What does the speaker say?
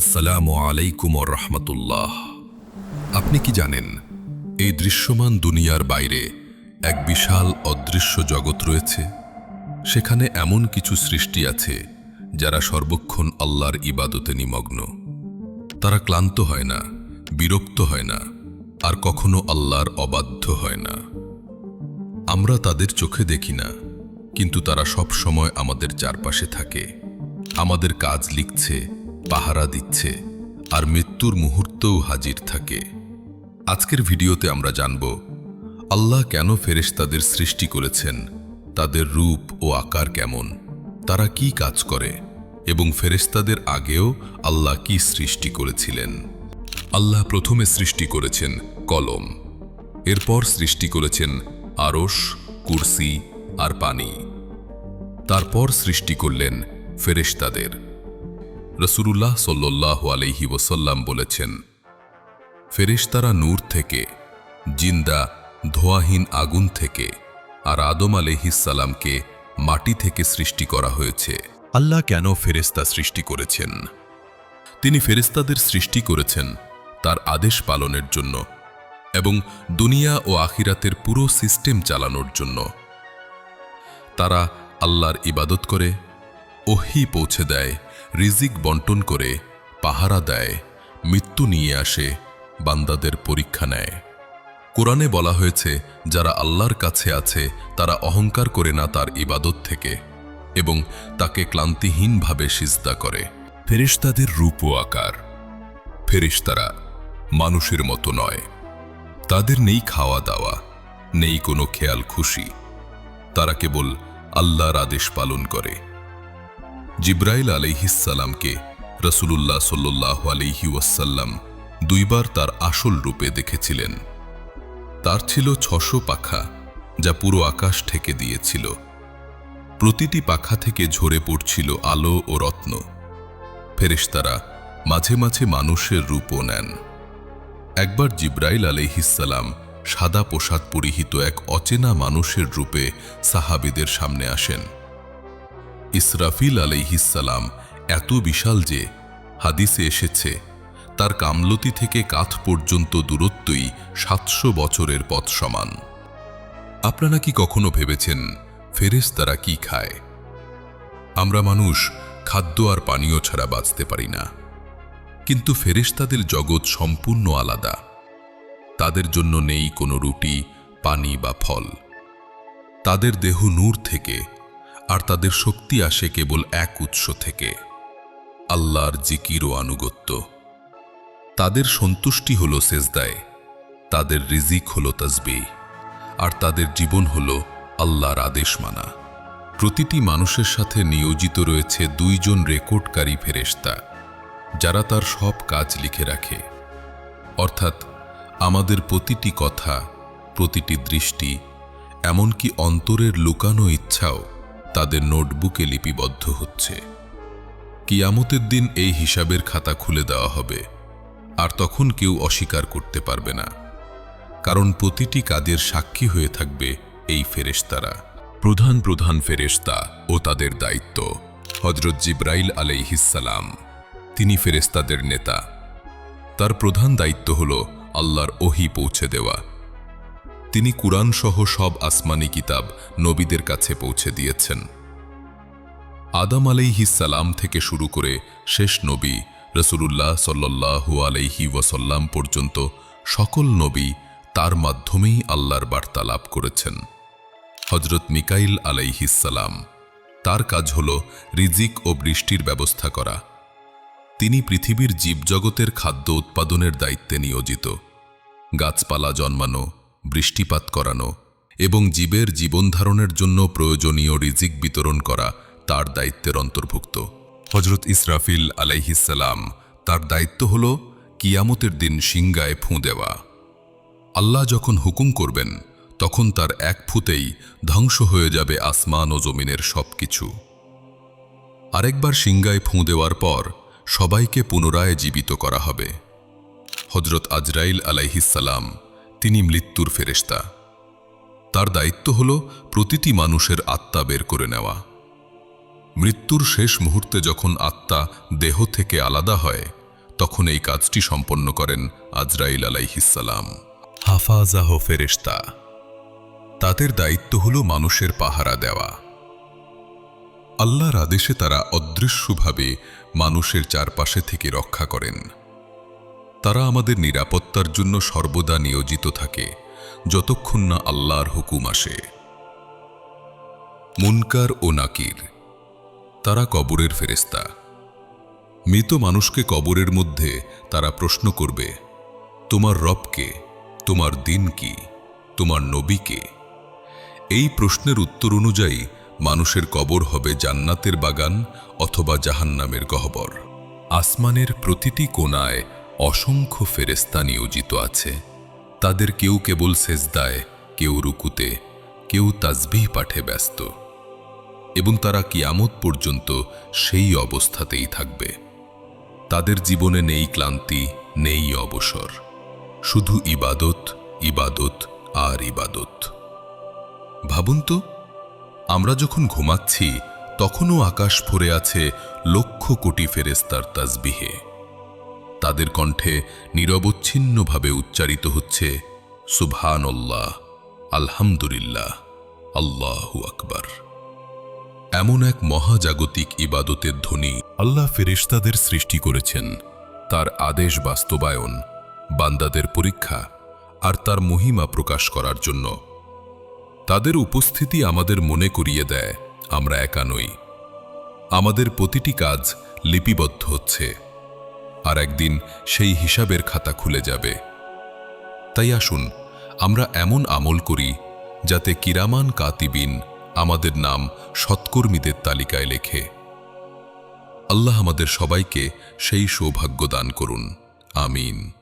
আসসালামু আলাইকুম রহমতুল্লাহ। আপনি কি জানেন, এই দৃশ্যমান দুনিয়ার বাইরে এক বিশাল অদৃশ্য জগৎ রয়েছে? সেখানে এমন কিছু সৃষ্টি আছে যারা সর্বক্ষণ আল্লাহর ইবাদতে নিমগ্ন। তারা ক্লান্ত হয় না, বিরক্ত হয় না, আর কখনো আল্লাহর অবাধ্য হয় না। আমরা তাদের চোখে দেখি না, কিন্তু তারা সব সময় আমাদের চারপাশে থাকে। আমাদের কাজ লিখছে পাহারা দিচ্ছে আর মৃত্যুর মুহূর্তেও হাজির থাকে। আজকের ভিডিওতে আমরা জানব, আল্লাহ কেন ফেরেশতাদের সৃষ্টি করেছেন, তাদের রূপ ও আকার কেমন, তারা কি কাজ করে এবং ফেরেশতাদের আগেও আল্লাহ কি সৃষ্টি করেছিলেন। আল্লাহ প্রথমে সৃষ্টি করেছেন কলম, এরপর সৃষ্টি করেছেন আরস কুরসি আর পানি। তারপর সৃষ্টি করলেন ফেরেশতাদের। রসুরুল্লাহ সাল্লাহ আলহি ওসাল্লাম বলেছেন, ফেরেশতারা নূর থেকে, জিন্দা ধোয়াহীন আগুন থেকে আর আদম আলহিসাল্লামকে মাটি থেকে সৃষ্টি করা হয়েছে। আল্লাহ কেন ফেরেশতা সৃষ্টি করেছেন? তিনি ফেরেশতাদের সৃষ্টি করেছেন তার আদেশ পালনের জন্য এবং দুনিয়া ও আখিরাতের পুরো সিস্টেম চালানোর জন্য। তারা আল্লাহর ইবাদত করে, ওহি পৌঁছে দেয় রিজিক বন্টন করে পাহারা দেয়, মৃত্যু নিয়ে আসে, বান্দাদের পরীক্ষা নেয়। কোরআনে বলা হয়েছে, যারা আল্লাহর কাছে আছে, তারা অহংকার করে না তার ইবাদত থেকে এবং তাকে ক্লান্তিহীনভাবে সিজদা করে। ফেরিস্তাদের রূপ ও আকার। ফেরিস্তারা মানুষের মতো নয়। তাদের নেই খাওয়া দাওয়া, নেই কোনো খেয়াল খুশি। তারা কেবল আল্লাহর আদেশ পালন করে। জিব্রাইল আলাইহিসাল্লামকে রসুলুল্লাহ সাল্লাহ আলহি ওয়াসাল্লাম দুইবার তার আসল রূপে দেখেছিলেন। তার ছিল ছশো পাখা, যা পুরো আকাশ ঠেকে দিয়েছিল। প্রতিটি পাখা থেকে ঝরে পড়ছিল আলো ও রত্ন। ফেরেশতারা মাঝে মাঝে মানুষের রূপও নেন। একবার জিব্রাইল আলহিসাল্লাম সাদা পোশাক পরিহিত এক অচেনা মানুষের রূপে সাহাবিদের সামনে আসেন। ইসরাফিল আলাইহিসাল্লাম এত বিশাল যে হাদিসে এসেছে, তার কামলতি থেকে কাঠ পর্যন্ত দূরত্বই সাতশো বছরের পথ সমান। আপনারা কি কখনো ভেবেছেন ফেরেস তারা কি খায়? আমরা মানুষ খাদ্য আর পানীয় ছাড়া বাঁচতে পারি না। কিন্তু ফেরেশতাদের জগৎ সম্পূর্ণ আলাদা। তাদের জন্য নেই কোনো রুটি, পানি বা ফল। তাদের দেহ নূর থেকে আর তাদের শক্তি আসে কেবল এক উৎস থেকে, আল্লাহর জিকির ও আনুগত্য। তাদের সন্তুষ্টি হল সেজদায়, তাদের রিজিক হল তসবি আর তাদের জীবন হল আল্লাহর আদেশ মানা। প্রতিটি মানুষের সাথে নিয়োজিত রয়েছে দুইজন রেকর্ডকারী ফেরেশতা, যারা তার সব কাজ লিখে রাখে। অর্থাৎ আমাদের প্রতিটি কথা, প্রতিটি দৃষ্টি, এমনকি অন্তরের লুকানো ইচ্ছাও তাদের নোটবুকে লিপিবদ্ধ হচ্ছে। কিয়ামতের দিন এই হিসাবের খাতা খুলে দেওয়া হবে, আর তখন কেউ অস্বীকার করতে পারবে না। কারণ প্রতিটি কাজের সাক্ষী হয়ে থাকবে এই ফেরেশতারা। প্রধান প্রধান ফেরেশতা ও তাদের দায়িত্ব হজরত জিব্রাইল আলাইহিসালাম তিনি ফেরেশতাদের নেতা। তার প্রধান দায়িত্ব হল আল্লাহর ওহি পৌঁছে দেওয়া। তিনি কুরআন সহ সব আসমানি কিতাব নবীদের কাছে পৌঁছে দিয়েছেন। আদাম আলাইহিসালাম থেকে শুরু করে শেষ নবী রসুলুল্লাহ সাল্লাহু আলাইহি ওয়াসাল্লাম পর্যন্ত সকল নবী তার মাধ্যমেই আল্লাহর বার্তা লাভ করেছেন। হজরত মিকাইল আলাইহিসালাম তার কাজ হল রিজিক ও বৃষ্টির ব্যবস্থা করা। তিনি পৃথিবীর জীবজগতের খাদ্য উৎপাদনের দায়িত্বে নিয়োজিত। গাছপালা জন্মানো বৃষ্টিপাত করানো এবং জীবের জীবনধারণের জন্য প্রয়োজনীয় রিজিক বিতরণ করা তার দায়িত্বের অন্তর্ভুক্ত। হজরত ইসরাফিল আলাইহিসাল্লাম তার দায়িত্ব হল কিয়ামতের দিন সিংগায় ফুঁ দেওয়া। আল্লাহ যখন হুকুম করবেন, তখন তার এক ফুতেই ধ্বংস হয়ে যাবে আসমান ও জমিনের সব কিছু আরেকবার সিংগায় ফুঁ দেওয়ার পর সবাইকে পুনরায় জীবিত করা হবে। হজরত আজরাইল আলাইহিসাল্লাম তিনি মৃত্যুর ফেরেশতা। তার দায়িত্ব হল প্রতিটি মানুষের আত্মা বের করে নেওয়া। মৃত্যুর শেষ মুহূর্তে যখন আত্মা দেহ থেকে আলাদা হয়, তখন এই কাজটি সম্পন্ন করেন আজরাইল আলাইহিসালাম হাফাজাহ ফেরেশতা। তাদের দায়িত্ব হল মানুষের পাহারা দেওয়া। আল্লাহর আদেশে তারা অদৃশ্যভাবে মানুষের চারপাশে থেকে রক্ষা করেন। তারা আমাদের নিরাপত্তার জন্য সর্বদা নিয়োজিত থাকে, যতক্ষণ না আল্লাহর হুকুম আসে। মুনকার ও নাকির, তারা কবরের ফেরেস্তা মৃত মানুষকে কবরের মধ্যে তারা প্রশ্ন করবে, তোমার রবকে তোমার দিন কি? তোমার নবীকে এই প্রশ্নের উত্তর অনুযায়ী মানুষের কবর হবে জান্নাতের বাগান অথবা জাহান্নামের গহ্বর। আসমানের প্রতিটি কোণায় অসংখ্য ফেরেস্তা নিয়োজিত আছে। তাদের কেউ কেবল সেজদায়, কেউ রুকুতে, কেউ তাজবিহ পাঠে ব্যস্ত। এবং তারা কিয়ামত পর্যন্ত সেই অবস্থাতেই থাকবে। তাদের জীবনে নেই ক্লান্তি, নেই অবসর। শুধু ইবাদত ইবাদত আর ইবাদত। ভাবুন তো, আমরা যখন ঘুমাচ্ছি, তখনও আকাশ ভরে আছে লক্ষ কোটি ফেরেস্তার তাজবিহে। তাদের কণ্ঠে নিরবচ্ছিন্নভাবে উচ্চারিত হচ্ছে, সুবহানল্লাহ, আলহামদুলিল্লাহ, আল্লাহু আকবার। এমন এক মহাজাগতিক ইবাদতের ধ্বনি আল্লাহ ফেরেশতাদের সৃষ্টি করেছেন। তার আদেশ বাস্তবায়ন, বান্দাদের পরীক্ষা আর তার মহিমা প্রকাশ করার জন্য। তাদের উপস্থিতি আমাদের মনে করিয়ে দেয়, আমরা একা নই। আমাদের প্রতিটি কাজ লিপিবদ্ধ হচ্ছে। আর একদিন সেই হিসাবের খাতা খুলে যাবে। তাই আসুন, আমরা এমন আমল করি যাতে কিরামান কাতিবিন আমাদের নাম সৎকর্মীদের তালিকায় লেখে। আল্লাহ আমাদের সবাইকে সেই সৌভাগ্য দান করুন। আমিন।